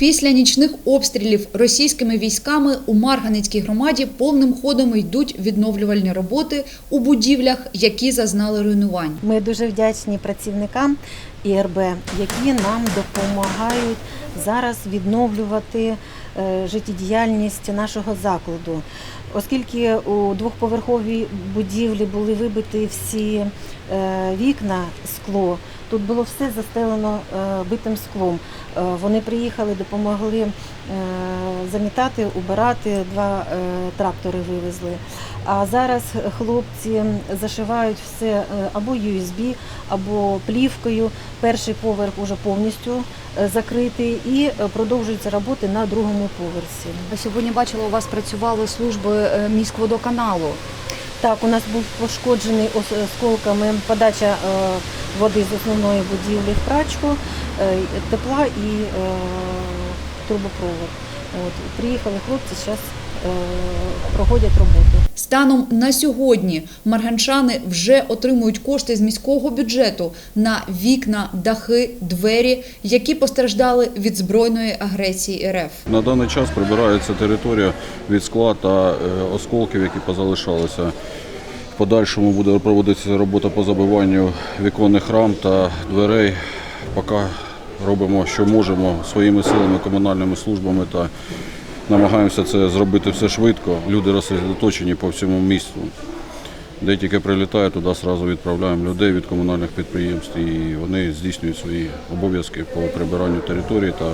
Після нічних обстрілів російськими військами у Марганецькій громаді повним ходом йдуть відновлювальні роботи у будівлях, які зазнали руйнувань. Ми дуже вдячні працівникам ІРБ, які нам допомагають зараз відновлювати е, життєдіяльність нашого закладу. Оскільки у двохповерховій будівлі були вибиті всі е, вікна, скло, тут було все застелено е, битим склом. Е, Вони приїхали, допомогли замітати, убирати, два трактори вивезли. А зараз хлопці зашивають все або USB, або плівкою. Перший поверх уже повністю закритий і продовжуються роботи на другому поверсі. Сьогодні бачила, у вас працювали служби міськводоканалу. Так, у нас був пошкоджений осколками подача е, води з основної будівлі в прачку, е, тепла і е, трубопровод. От, приїхали хлопці, зараз проходять роботу. Станом на сьогодні марганчани вже отримують кошти з міського бюджету на вікна, дахи, двері, які постраждали від збройної агресії РФ. На даний час прибирається територія від скла та е, осколків, які позалишалися. В подальшому буде проводитися робота по забиванню віконних рам та дверей. Поки робимо, що можемо своїми силами, комунальними службами та намагаємося це зробити все швидко. Люди розсередоточені по всьому місту. Де тільки прилітає, туди одразу відправляємо людей від комунальних підприємств і вони здійснюють свої обов'язки по прибиранню території та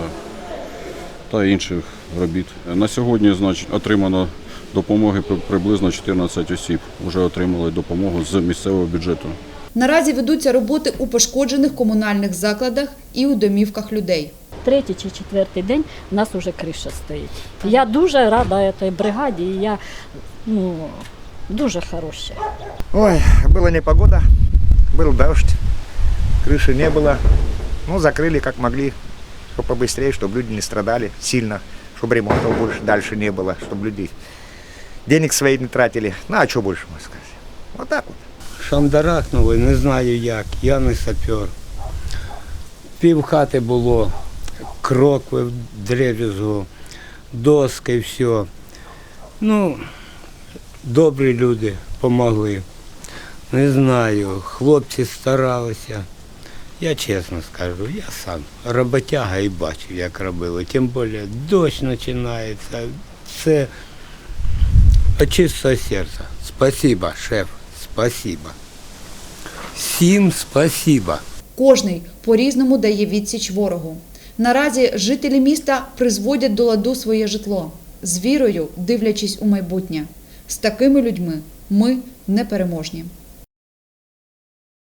та інших робіт. На сьогодні значить, отримано допомоги приблизно 14 осіб. Вже отримали допомогу з місцевого бюджету. Наразі ведуться роботи у пошкоджених комунальних закладах і у домівках людей Третій чи четвертий день в нас вже криша стоїть. Я дуже рада цій бригаді, і я ну, дуже хороша. Ой, была непогода, был дождь, крыши не было. Ну, закрыли как могли, чтобы побыстрее, чтобы люди не страдали сильно, чтобы ремонтов больше дальше не было, чтобы люди денег свои не тратили. Ну, а что больше можно сказать? Вот так вот. Шандарахнули, не знаю як, я не сапер. Пів хати було, крокви в дребезгу, доски, все. Ну, добрі люди допомогли. Не знаю, хлопці старалися. Я чесно скажу, я сам роботяга і бачив, як робили. Тим більше дощ починається. Це от чистого серця. Спасибо, шеф, спасибо. Всім спасибо. Кожний по-різному дає відсіч ворогу. Наразі жителі міста призводять до ладу своє житло з вірою, дивлячись у майбутнє. З такими людьми ми непереможні.